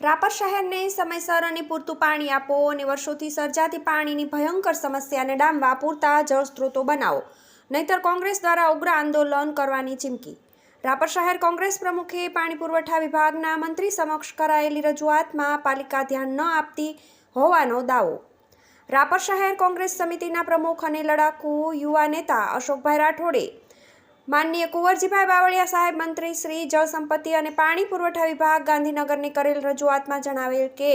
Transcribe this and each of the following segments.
રાપર શહેરને સમયસર અને પૂરતું પાણી આપો અને વર્ષોથી સર્જાતી પાણીની ભયંકર સમસ્યાને ડામવા પૂરતા જળ સ્ત્રોતો બનાવો. નહીતર કોંગ્રેસ દ્વારા ઉગ્ર આંદોલન કરવાની ચીમકી. રાપર શહેર કોંગ્રેસ પ્રમુખે પાણી પુરવઠા વિભાગના મંત્રી સમક્ષ કરાયેલી રજૂઆતમાં પાલિકા ધ્યાન ન આપતી હોવાનો દાવો. રાપર શહેર કોંગ્રેસ સમિતિના પ્રમુખ અને લડાકુ યુવા નેતા અશોકભાઈ રાઠોડે માનનીય કુંવરજીભાઈ બાવળિયા સાહેબ, મંત્રી શ્રી જળસંપત્તિ અને પાણી પુરવઠા વિભાગ, ગાંધીનગરની કરેલ રજૂઆતમાં જણાવેલ કે,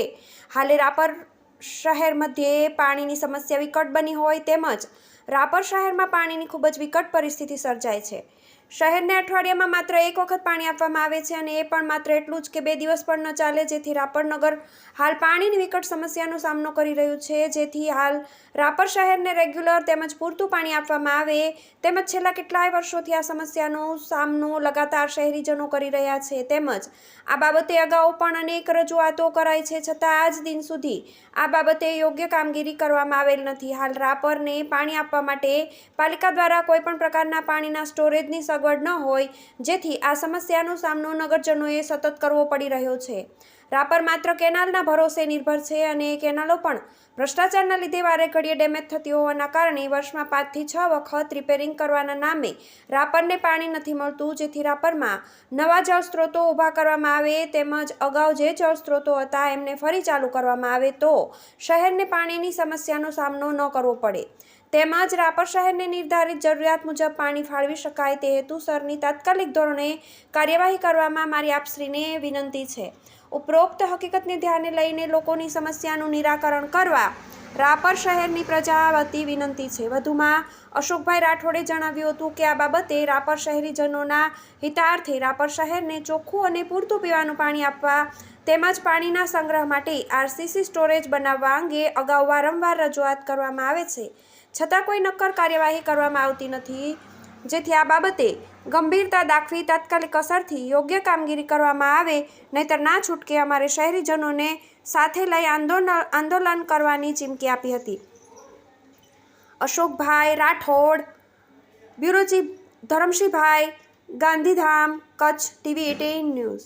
હાલે રાપર શહેર મધ્યે પાણીની સમસ્યા વિકટ બની હોય તેમજ રાપર શહેરમાં પાણીની ખૂબ જ વિકટ પરિસ્થિતિ સર્જાય છે. શહેરને અઠવાડિયામાં માત્ર એક વખત પાણી આપવામાં આવે છે અને એ પણ માત્ર એટલું જ કે બે દિવસ પણ ન ચાલે, જેથી રાપર નગર હાલ પાણીની વિકટ સમસ્યાનો સામનો કરી રહ્યું છે. જેથી હાલ રાપર શહેરને રેગ્યુલર તેમજ પૂરતું પાણી આપવામાં આવે તેમજ છેલ્લા કેટલાય વર્ષોથી આ સમસ્યાનો સામનો લગાતાર શહેરીજનો કરી રહ્યા છે. તેમજ આ બાબતે અગાઉ પણ અનેક રજૂઆતો કરાઈ છે, છતાં આજ દિન સુધી આ બાબતે યોગ્ય કામગીરી કરવામાં આવેલ નથી. હાલ રાપરને પાણી આપવા માટે પાલિકા દ્વારા કોઈપણ પ્રકારના પાણીના સ્ટોરેજની સગવડ ન હોય જેથી આ સમસ્યાનો સામનો નગરજનોએ સતત કરવો પડી રહ્યો છે. રાપર માત્ર કેનાલના ભરોસે નિર્ભર છે અને એ કેનાલો પણ ભ્રષ્ટાચારના લીધે વારે ઘડીએ ડેમેજ થતી હોવાના કારણે વર્ષમાં પાંચથી છ વખત રિપેરિંગ કરવાના નામે રાપરને પાણી નથી મળતું, જેથી રાપરમાં નવા જળ સ્ત્રોતો ઊભા કરવામાં આવે તેમજ અગાઉ જે જળ સ્ત્રોતો હતા એમને ફરી ચાલુ કરવામાં આવે તો શહેરને પાણીની સમસ્યાનો સામનો ન કરવો પડે. તેમજ રાપર શહેરને નિર્ધારિત જરૂરિયાત મુજબ પાણી ફાળવી શકાય તે હેતુસરની તાત્કાલિક ધોરણે કાર્યવાહી કરવામાં મારી આપશ્રીને વિનંતી છે. ઉપરોક્ત હકીકતને ધ્યાને લઈને લોકોની સમસ્યાનું નિરાકરણ કરવા રાપર શહેરની પ્રજા વતી વિનંતી છે. વધુમાં અશોકભાઈ રાઠોડે જણાવ્યું હતું કે આ બાબતે રાપર શહેરીજનોના હિતાર્થે રાપર શહેરને ચોખ્ખું અને પૂરતું પીવાનું પાણી આપવા તેમજ પાણીના સંગ્રહ માટે આરસીસી સ્ટોરેજ બનાવવા અંગે અગાઉ વારંવાર રજૂઆત કરવામાં આવે છે. છતાં કોઈ નક્કર કાર્યવાહી કરવામાં આવતી નથી. જેથી આ બાબતે ગંભીરતા દાખવી તાત્કાલિક અસરથી યોગ્ય કામગીરી કરવામાં આવે, નહીતર ના છૂટકે અમારે શહેરીજનોને સાથે લઈ આંદોલન આંદોલન કરવાની ચીમકી આપી હતી. Ashokbhai Rathod bureau chief Dharamshibhai Gandhidham, Kutch TV eighteen news.